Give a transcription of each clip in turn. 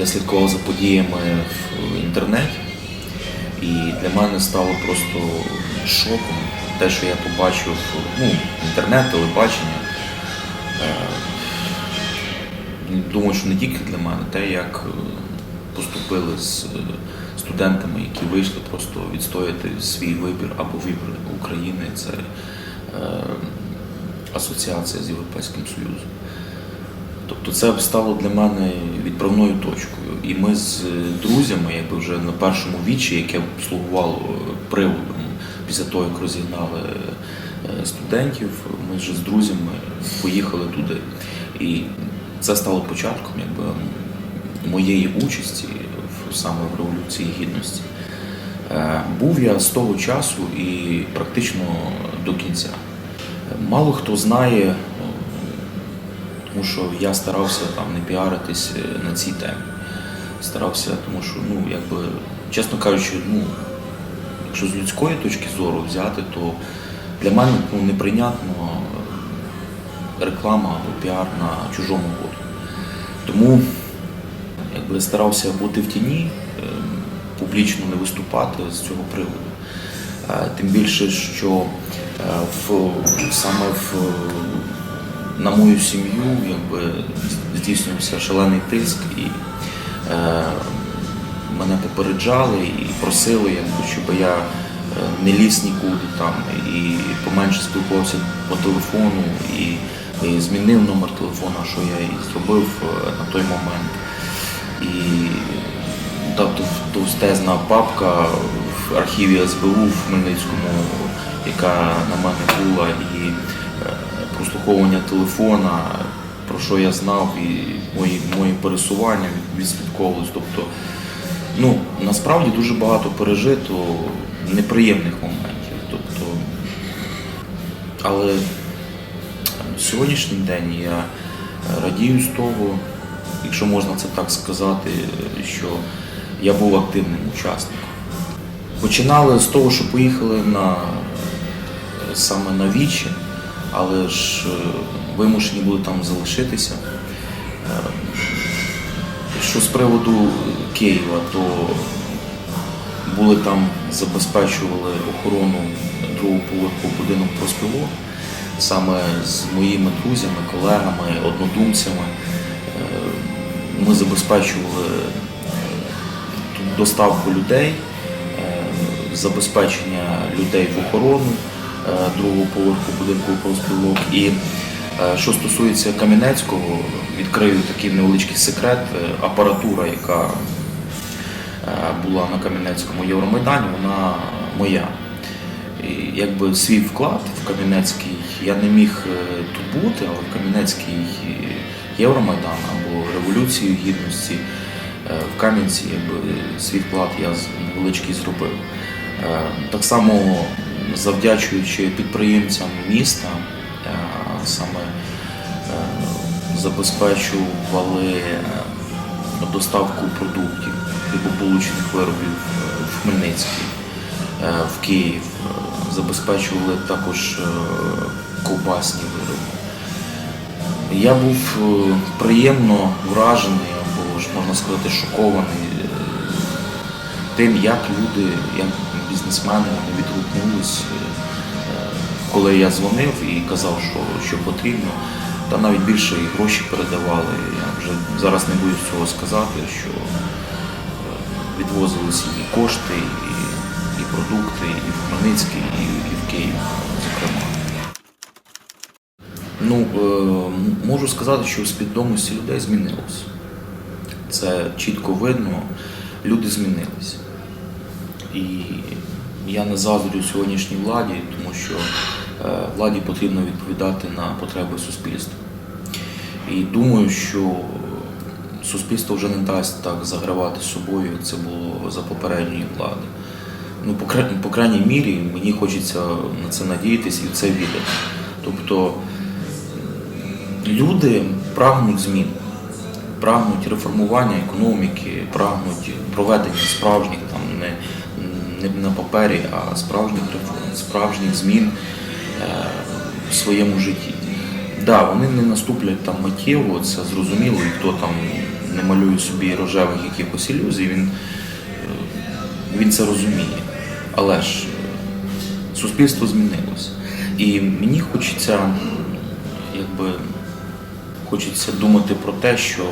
я слідкував за подіями в інтернеті, і для мене стало просто шоком те, що я побачив ну, інтернет, телебачення. Е, Думаю, що не тільки для мене, те, як е, поступили з е, студентами, які вийшли просто відстояти свій вибір або вибір України. Це асоціація з Європейським Союзом. Тобто це стало для мене відправною точкою. І ми з друзями, якби вже на першому вічі, яке слугувало приводом після того, як розігнали е, студентів, ми вже з друзями поїхали туди. І це стало початком якби, моєї участі саме в Революції Гідності. Е, Був я з того часу і практично до кінця. Мало хто знає, е, тому що я старався там не піаритись е, на цій темі. Старався, тому що, ну, якби, чесно кажучи, ну, якщо з людської точки зору взяти, то для мене ну, неприйнятно е, реклама або піар на чужому боку. Тому якби старався бути в тіні, е, публічно не виступати з цього приводу. Тим більше, що в, саме в, на мою сім'ю якби, здійснювався шалений тиск і е, мене попереджали і просили, якби, щоб я е, не ліз нікуди там і поменше спілкувався по телефону і, і змінив номер телефона, що я і зробив е, на той момент. І та товстезна папка в архіві СБУ в Хмельницькому, яка на мене була, і прослуховування телефона, про що я знав, і мої, мої пересування відслідковувалось. Тобто, ну, насправді дуже багато пережито неприємних моментів. Тобто, але сьогоднішній день я радію з того, якщо можна це так сказати, що я був активним учасником. Починали з того, що поїхали на саме на вічі, але ж е, вимушені були там залишитися. Е, Що з приводу Києва, то були там, забезпечували охорону другого поверху будинок проспілок саме з моїми друзями, колегами, однодумцями. Е, Ми забезпечували доставку людей, забезпечення людей в охорону другого поверху будинку профспілок. І е, що стосується Кам'янецького, відкрию такий невеличкий секрет. Е, Апаратура, яка е, була на Кам'янецькому Євромайдані, вона моя. І якби свій вклад в Кам'янецький я не міг е, тут бути, але в Кам'янецький Євромайдан або Революцію Гідності е, в Кам'янці якби, свій вклад я невеличкий зробив. Е, Так само завдячуючи підприємцям міста, е, саме е, забезпечували е, доставку продуктів хлібобулочних виробів е, в Хмельницький, в Київ, забезпечували також ковбасні вироби. Я був приємно вражений, або ж можна сказати, шокований тим, як люди, як бізнесмени відгукнулись, е, коли я дзвонив і казав, що, що потрібно. Та навіть більше і гроші передавали. Я вже зараз не боюсь цього сказати, що е, відвозилися і кошти, і, і продукти, і в Хмельницький, і, і в Київ, зокрема. Ну, е, можу сказати, що свідомості людей змінилось. Це чітко видно, люди змінилися. І я не заздрю сьогоднішній владі, тому що е, владі потрібно відповідати на потреби суспільства. І думаю, що суспільство вже не дасть так загравати собою, як це було за попередньої влади. Ну, по, по крайній мірі, мені хочеться на це надіятися і в це вірити. Тобто люди прагнуть змін, прагнуть реформування економіки, прагнуть проведення справжніх там не, не на папері, а справжніх реформ, справжніх змін е, в своєму житті. Да, вони не наступлять там миттєво, це зрозуміло, і хто там не малює собі рожевих якихось ілюзій, він, е, він це розуміє. Але ж е, суспільство змінилось. І мені хочеться, якби, хочеться думати про те, що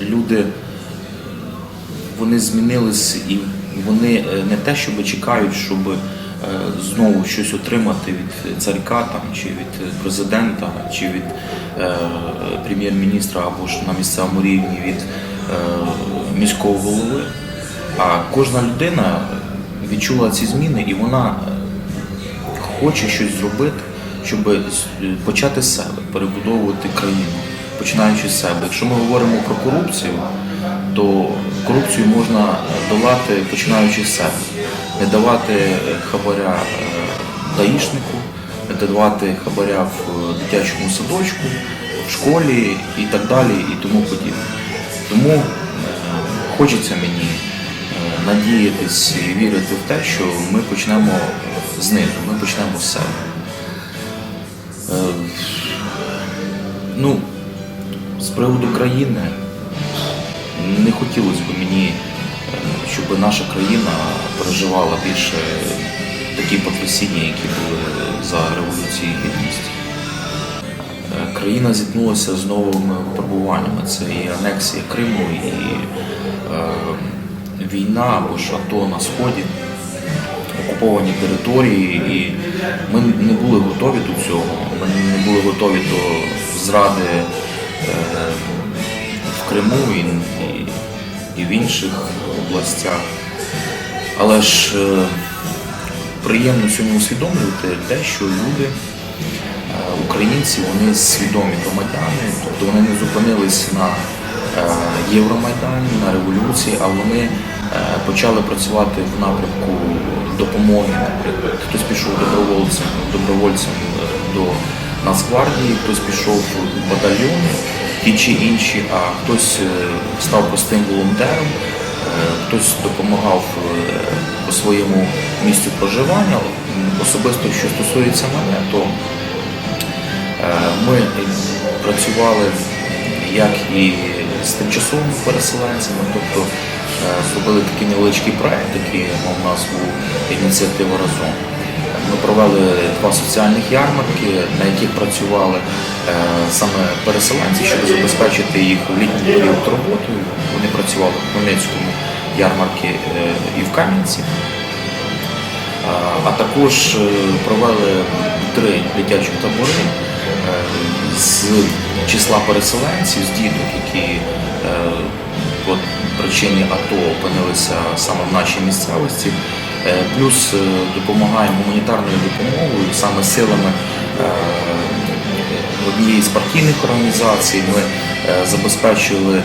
люди вони змінились і вони е, не те, щоб чекають, щоб е, знову щось отримати від царька там, чи від президента, чи від е, прем'єр-міністра або ж на місцевому рівні від е, міського голови. А кожна людина відчула ці зміни і вона е, хоче щось зробити, щоб почати з себе, перебудовувати країну, починаючи з себе. Якщо ми говоримо про корупцію, то корупцію можна долати починаючи з себе, не давати е, хабаря е, даїшнику, не давати хабаря в е, дитячому садочку, в школі і так далі, і тому подібне. Тому хочеться мені надіятись і вірити в те, що ми почнемо знизу, ми почнемо з себе. Ну, з приводу країни не хотілося б мені, е, щоб наша країна переживала більше такі потрясіння, які були за революції гідності. Е, Країна зіткнулася з новими випробуваннями. Це і анексія Криму, і е, війна або ж АТО на Сході, окуповані території, і ми не були готові до цього. Ми не були готові до зради е, Криму і, і, і в інших областях. Але ж е, приємно сьогодні усвідомлювати те, що люди, е, українці, вони свідомі громадяни, тобто вони не зупинились на е, Євромайдані, на революції, а вони почали працювати в напрямку допомоги. Наприклад, хтось пішов добровольцем, добровольцем до Нацгвардії, хтось пішов в батальйони, ті чи інші, а хтось е, став простим волонтером, е, хтось допомагав е, по своєму місцю проживання. Особисто, що стосується мене, то ми працювали як і з тимчасовими переселенцями, тобто зробили такий невеличкий проект, який мав назву Ініціатива разом. Ми провели два соціальних ярмарки, на яких працювали е, саме переселенці, щоб забезпечити їх в літній період роботою. Вони працювали в Хмельницькому ярмарки е, і в Кам'янці. А- також е, провели три дитячі табори з числа переселенців, з діток, які по причині АТО опинилися саме в нашій місцевості. Е, Плюс е, допомагаємо гуманітарною допомогою саме силами е, однієї з партійних організацій. Ми забезпечили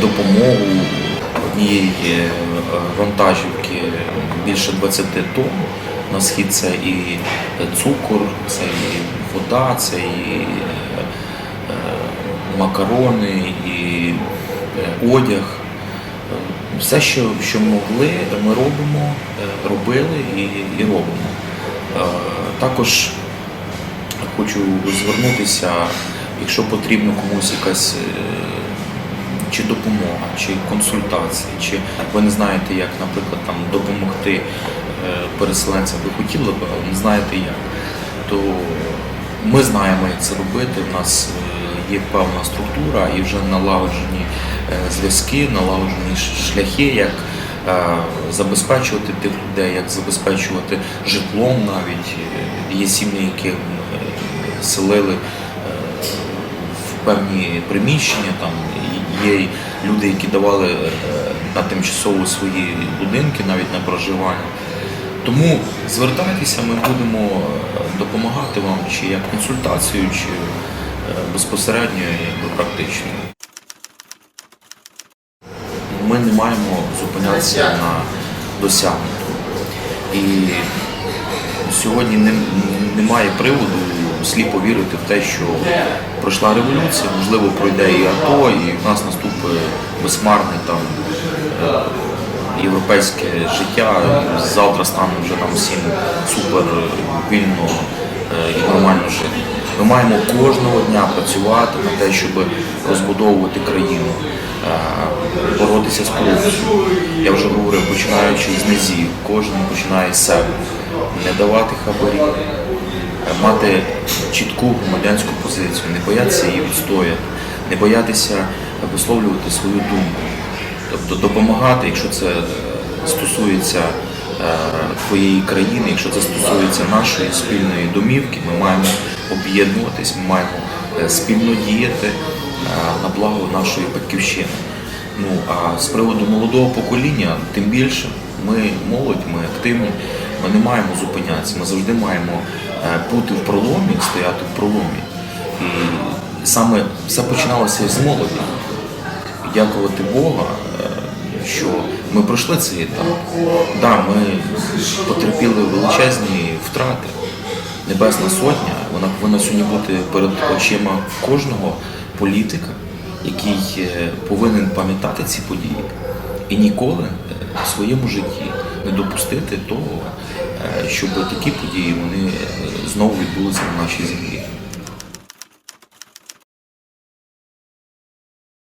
допомогу однієї вантажівки більше 20 тонн. На схід це і цукор, це і вода, це і макарони, і одяг. Все, що, що могли, ми робимо, е, робили і, і робимо. Е, Також хочу звернутися, якщо потрібно комусь якась е, чи допомога, чи консультація, чи ви не знаєте, як, наприклад, там допомогти переселенцям, ви хотіли б, але не знаєте як, то ми знаємо, як це робити. У нас є певна структура і вже налагоджені зв'язки, налагоджені шляхи, як е, забезпечувати тих людей, як забезпечувати житлом навіть. Е, Є сім'ї, які е, селили е, в певні приміщення, там є люди, які давали е, на тимчасово свої будинки, навіть на проживання. Тому звертайтеся, ми будемо е, допомагати вам чи як консультацію, чи е, безпосередньо якби практично. Маємо зупинятися на досягнутому. І сьогодні не, немає приводу сліпо вірити в те, що пройшла революція, можливо, пройде і АТО, і в нас наступить безхмарне там е, європейське життя. Завтра стане вже нам всім супер вільно е, і нормально жити. Ми маємо кожного дня працювати на те, щоб розбудовувати країну, е, боротися з корупцією. Я вже говорив, починаючи з низів, кожен починає з себе, не давати хабарі, е, мати чітку громадянську позицію, не боятися її відстояти, не боятися висловлювати свою думку. Тобто допомагати, якщо це стосується е, твоєї країни, якщо це стосується нашої спільної домівки, ми маємо об'єднуватись, ми маємо е, спільно діяти е, на благо нашої батьківщини. Ну а з приводу молодого покоління, тим більше ми молодь, ми активні, ми не маємо зупинятися. Ми завжди маємо е, бути в проломі, стояти в проломі. І саме все починалося з молоді дякувати Бога, що ми пройшли цей етап. Да, ми потерпіли величезні втрати. Небесна сотня, вона повинна сьогодні бути перед очима кожного політика, який е, повинен пам'ятати ці події і ніколи е, в своєму житті не допустити того, е, щоб такі події вони знову відбулися на нашій землі.